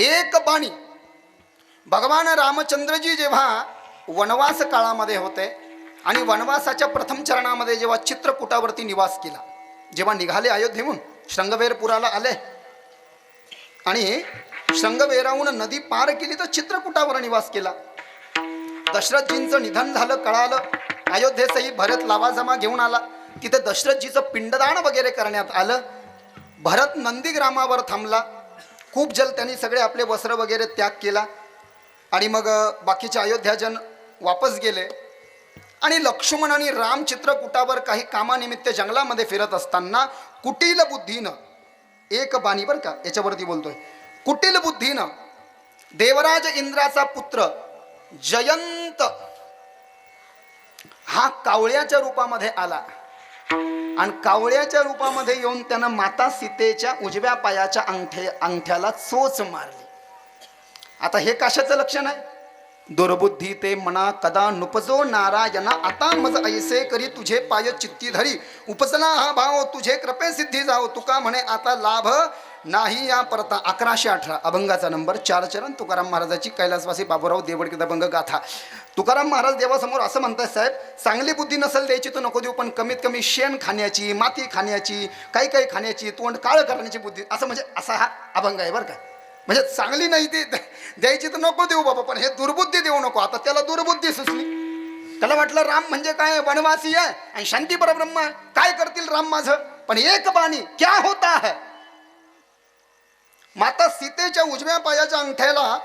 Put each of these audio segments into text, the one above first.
एक बाणी. भगवान रामचंद्रजी जेव्हा वनवास काळामध्ये होते आणि वनवासाच्या प्रथम चरणामध्ये जेव्हा चित्रकूटावरती निवास केला जेव्हा निघाले अयोध्येहून शृंगवेरपुराला आले. आणि शृंगवेराहून नदी पार केली तर चित्रकूटावर निवास केला. दशरथजींचं निधन झालं कळालं. अयोध्येसही भरत लावाजमा घेऊन आला. तिथे दशरथजीचं पिंडदान वगैरे करण्यात आलं. भरत नंदीग्रामावर थांबला. खूप जल त्यांनी सगळे आपले वस्त्र वगैरे त्याग केला. आणि मग बाकीचे अयोध्याजन वापस गेले. आणि लक्ष्मण आणि राम चित्रकुटावर काही कामानिमित्त जंगलामध्ये फिरत असताना कुटील बुद्धीनं एक बाणी बरं का याच्यावरती बोलतोय. कुटील बुद्धीनं देवराज इंद्राचा पुत्र जयंत हा कावळ्याच्या रूपामध्ये आला. आणि कावळ्याच्या रूपामध्ये येऊन त्यानं माता सीतेच्या उजव्या पायाच्या अंगठे अंगठ्याला चोच मारली. आता हे कशाचं लक्षण आहे? दुर्बुद्धी ते मना कदा नुपजो नारायणा आता मज ऐसे करी तुझे पाय चित्ती धरी. उपजला हा भाव तुझे कृपे सिद्धी जाओ तुका म्हणे आता लाभ नाही या परता. अकराशे अठरा अभंगाचा नंबर चार चरण तुकाराम महाराजाची कैलासवासी बाबूराव देवडकीत अभंग गाथा तुकाराम महाराज देवासमोर असं म्हणतात साहेब चांगली बुद्धी नसेल द्यायची तर नको देऊ पण कमीत कमी शेण खाण्याची माती खाण्याची काही काही खाण्याची तोंड काळ करण्याची बुद्धी. असं म्हणजे असा हा अभंग आहे बरं का. म्हणजे चांगली नाही ती द्यायची तर नको देऊ बाबा पण हे दुर्बुद्धी देऊ नको. आता त्याला दुर्बुद्धी सुचली. त्याला वाटलं राम म्हणजे काय? वनवासी आहे आणि शांती परब्रह्म. आहे काय करतील राम माझं? पण एक बाणी क्या होता है? माता सीतेच्या उजव्या पायाच्या अंगठ्याला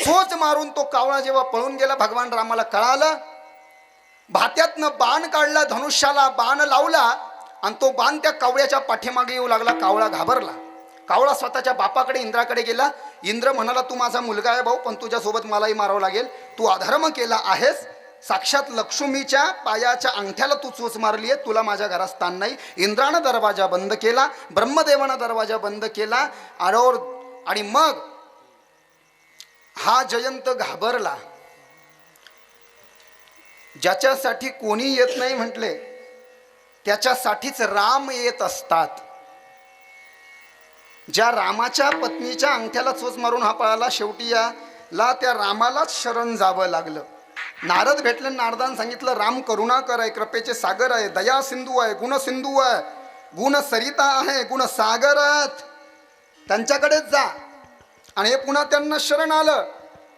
चोच मारून तो कावळा जेव्हा पळून गेला भगवान रामाला कळालं. भात्यातनं बाण काढला धनुष्याला बाण लावला आणि तो बाण त्या कावळ्याच्या पाठीमागे येऊ लागला कावळा घाबरला. कावळा स्वतःच्या बापाकडे इंद्राकडे गेला. इंद्र म्हणाला तू माझा मुलगा आहे भाऊ पण तुझ्यासोबत मलाही मारावं लागेल. तू अधर्म केला आहेस. साक्षात लक्ष्मीच्या पायाच्या अंगठ्याला तू चोच मारली आहे तुला माझ्या घरात स्थान नाही. इंद्रानं दरवाजा बंद केला. ब्रह्मदेवानं दरवाजा बंद केला. आरोर आणि मग हा जयंत घाबरला. ज्याच्यासाठी कोणी येत नाही म्हटले त्याच्यासाठीच राम येत असतात. ज्या रामाच्या पत्नीच्या अंगठ्याला चोच मारून हा पळाला शेवटी याला त्या रामालाच शरण जावं लागलं. नारद भेटले नारदान सांगितलं राम करुणाकर आहे कृपेचे सागर आहे दया सिंधू आहे गुण सिंधू आहे गुण सरिता आहे गुण सागर आहेत त्यांच्याकडेच जा. आणि हे पुन्हा त्यांना शरण आलं.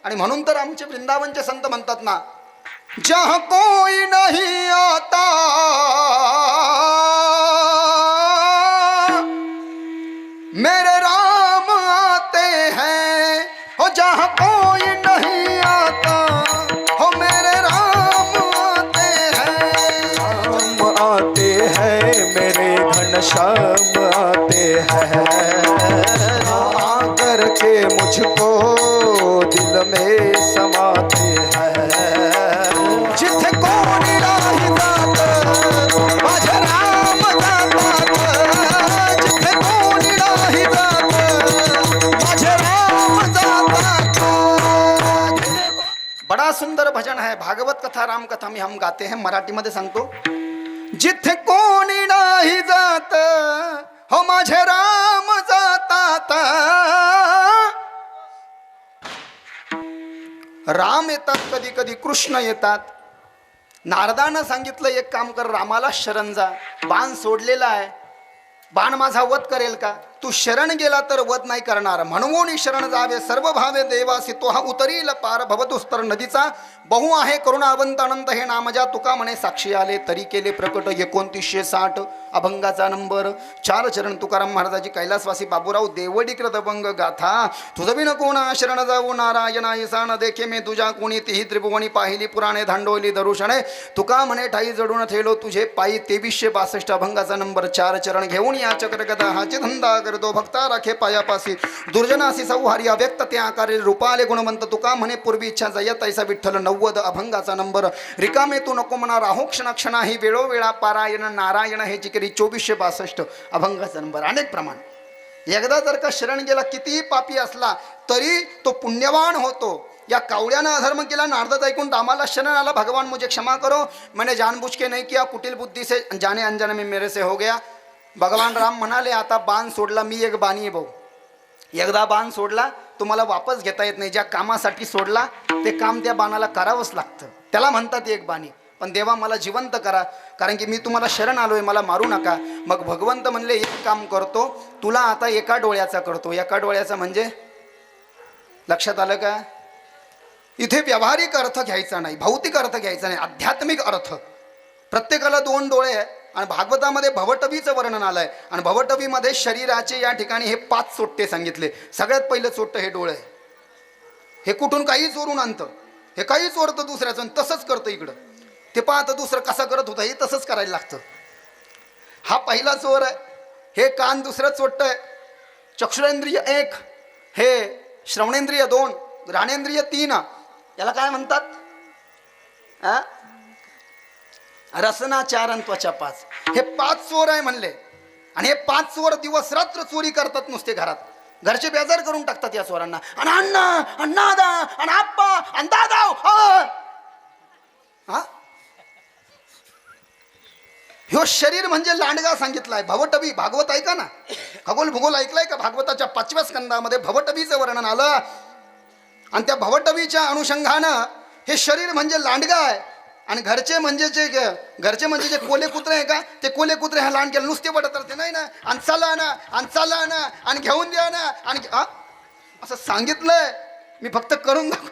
आणि म्हणून तर आमचे वृंदावनचे संत म्हणतात ना जह कोई नाही आता मेरे राम आते हैं हो जहाँ कोई नहीं के मुझको दिल में समाते हैं। जिथे कोणी जात राम जातात जिथे कोणी जात राम जातात बड़ा सुंदर भजन है भागवत कथा राम कथा में हम गाते हैं मराठी मध्ये सांगतो। जिथे कोणी नाही जात हो माझे राम जातात राम येतात कधी कधी कृष्ण येतात. नारदानं सांगितलं एक काम कर रामाला शरण जा. बाण सोडलेला आहे. बाण माझा वध करेल का? तू शरण गेला तर वध नाही करणार. म्हणून शरण जावे. सर्व भावे देवासी तो हा उतरील पार भवतुस्तर नदीचा. बहु आहे करुणावंत अनंत हे नामजा. तुका म्हणे साक्षी आले. तरी केले प्रकट एकोणतीसशे साठ. अभंगाचा नंबर. चार चरण तुकाराम महाराजाची कैलासवासी बाबूराव देवडीकृत अभंग गाथा. तुझं बी नको शरण जाऊ. नारायणा ईसान देखे मे तुझ्या कोणी. तीही त्रिभुवनी पाहिली पुराणे धांडोली दरुषणे. तुका म्हणे ठाई जडून ठेलो तुझे पायी तेवीसशे बासष्ट अभंगाचा नंबर. चार चरण घेऊन या चक्रगदा. हाचे धंदा करतो भक्ता राखे पायापासी दुर्जनासी सौहारी अव्यक्त ते आकारे रूपाले गुणवंत तुका म्हणे पूर्वी इच्छा जय तैसा विठ्ठल नव्वद अभंगाचा नंबर। रिकामे तू नको म्हणा राहो क्षण क्षणा ही वेळोवेळा पारायण नारायण हे जिकरी चोवीसशे बासष्ट अभंगाचा नंबर. अनेक प्रमाण. एकदा जर का शरण गेला कितीही पापी असला तरी तो पुण्यवान होतो. या कावळ्यानं अधर्म केला नारदात ऐकून रामाला शरण आला भगवान मुझे क्षमा करो. मैंने जानबूझ के नहीं किया कुटिल बुद्धि से जाने अनजाने में मेरे से हो गया. भगवान राम म्हणाले आता बाण सोडला मी एक बाणी आहे भाऊ. एकदा बाण सोडला तुम्हाला वापस घेता येत नाही. ज्या कामासाठी सोडला ते काम त्या बाणाला करावंच लागतं. त्याला म्हणतात एक बाणी. पण देवा मला जिवंत करा. कारण की मी तुम्हाला शरण आलो आहे मला मारू नका. मग भगवंत म्हणले एक काम करतो. तुला आता एका डोळ्याचा करतो. एका डोळ्याचा म्हणजे? लक्षात आलं का? इथे व्यावहारिक अर्थ घ्यायचा नाही भौतिक अर्थ घ्यायचा नाही आध्यात्मिक अर्थ. प्रत्येकाला दोन डोळे आहे आणि भागवतामध्ये भवटवीचं वर्णन आलंय. आणि भवटवीमध्ये शरीराचे या ठिकाणी हे पाच चोट्टे सांगितले. सगळ्यात पहिलं चोट्ट हे डोळे. आहे. हे कुठून काही चोरून आणतं. हे काही चोरतं दुसऱ्याचं आणि तसंच करतं इकडं. ते पाहतं दुसरं कसं करत होतं हे तसंच करायला लागतं. हा पहिला चोर आहे. हे कान दुसरं चोट्ट आहे. चक्षुरेंद्रिय एक. हे श्रवणेंद्रिय दोन. घ्राणेंद्रिय तीन. याला काय म्हणतात? आ? रसना चार आणि त्वचा पाच. हे पाच चोर आहे म्हणले. आणि हे पाच चोर दिवस रात्र चोरी करतात नुसते घरात. घरचे बेजार करून टाकतात या चोरांना. आणि अण्णा अण्णा दा आणि आप्पा आणि दादा हो. हा. ह्यो शरीर म्हणजे लांडगा सांगितलाय. भवटबी भागवत ऐका ना. खगोल भूगोल ऐकलाय का? भागवताच्या पाचव्या स्कंदामध्ये भवटबीचं वर्णन आलं. आणि त्या भवटवीच्या अनुषंगानं हे शरीर म्हणजे लांडगा आहे. आणि घरचे म्हणजे जे ग- घरचे म्हणजे जे कोले कुत्रे आहे का ते कोले कुत्रे ह्या लहान गेले नुसते पडत राहते नाही ना आणि चला ना आणि चला ना आणि घेऊन द्या ना आणि आ? असं सांगितलंय मी फक्त करून दाखव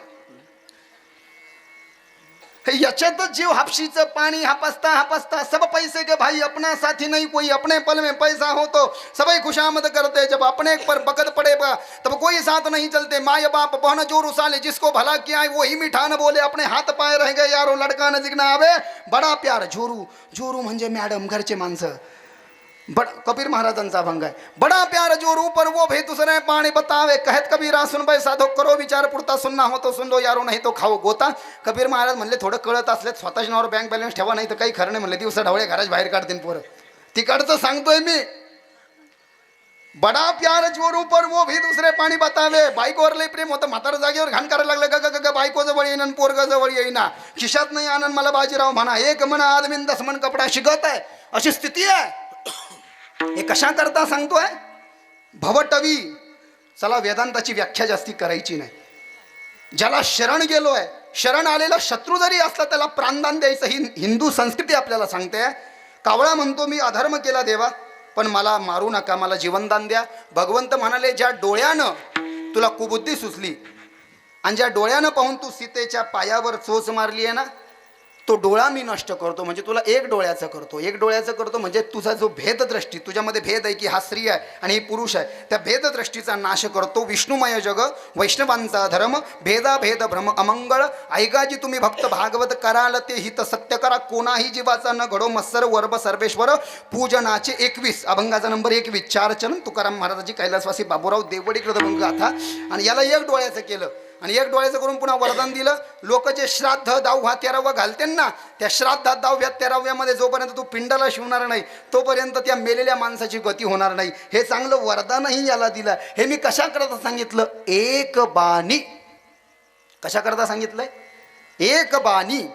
याच्यातच जीव हापशीचं पाणी हापसता हापसता सब पैसे के भाई अपना साथी नहीं कोई अपने पल में पैसा हो तो सबई खुशामद करते। जब अपने पर बकत पड़ेगा तब कोई साथ नहीं चलते। माँ बाप बहन जो रुसाले जिसको भला किया है वो मिठा न बोले अपने हाथ पाय रह गए। यारो लड़का नजिक ना आवे बडा प्यार। झोरू झोरू म्हणजे मॅडम घरचे माणसं। बड कबीर महाराजांचा अभंग आहे बडा प्यार जो रू वो भे दुसरे पाणी बतावे। कहत कबीरा सुन भाई साधो करो विचार पुरता सुनना हो तो सुन लो यारो नाही तो खाओ गोता। कबीर महाराज म्हणले थोडं कळत असले स्वतःच्या नावावर बँक बॅलन्स ठेवा नाही तर काही खरं नाही. म्हणले दिवसा ढवळे घराच्या बाहेर काढतील पोरं. तिकडचं सांगतोय मी. बडा प्यार जोरू पर वो भी दुसरे पाणी बतावे। बायकोवर लय प्रेम होतं. म्हातारा जागेवर घाण करायला लागलं ग ग ग बायको जवळ येईन पोरग जवळ येईना. खिशात नाही आनंद मला बाजीराव म्हणा एक म्हणा आदमीन दस म्हण कपडा शिकत आहे. अशी स्थिती आहे. हे कशा करता सांगतोय? भवटवी. चला वेदांताची व्याख्या जास्ती करायची नाही. ज्याला शरण गेलोय शरण आलेला शत्रू जरी असला त्याला प्राणदान द्यायचं ही हिंदू संस्कृती आपल्याला सांगते. कावळा म्हणतो मी अधर्म केला देवा पण मला मारू नका मला जीवनदान द्या. भगवंत म्हणाले ज्या डोळ्यानं तुला कुबुद्धी सुचली आणि ज्या डोळ्यानं पाहून तू सीतेच्या पायावर चोच मारली आहे ना तो डोळा मी नष्ट करतो म्हणजे तुला एक डोळ्याचं करतो. एक डोळ्याचं करतो म्हणजे तुझा जो भेददृष्टी तुझ्यामध्ये भेद आहे की हा स्त्री आहे आणि ही पुरुष आहे त्या भेददृष्टीचा नाश करतो विष्णुमय जग वैष्णवांचा धर्म भेदाभेद भ्रम अमंगळ. ऐकाजी तुम्ही भक्त भागवत कराल ते हित सत्य करा. कोणाही जीवाचा न घडो मत्सर वर्ब सर्वेश्वर. पूजनाचे एकवीस अभंगाचा नंबर एकवीस चार चरण तुकाराम महाराजाची कैलासवासी बाबूराव देवडी कृतभंग गाथा. आणि याला एक डोळ्याचं केलं. आणि एक डोळ्याचं करून पुन्हा वरदान दिलं. लोक जे श्राद्ध दावहा तेरावा घालते ना त्या श्राद्धात दहाव्या तेराव्यामध्ये जोपर्यंत तू पिंडाला शिवणार नाही तोपर्यंत त्या मेलेल्या माणसाची गती होणार नाही. हे चांगलं वरदानही याला दिलं. हे मी कशाकरता सांगितलं? एक बाणी. कशाकरता सांगितलंय? एक बाणी.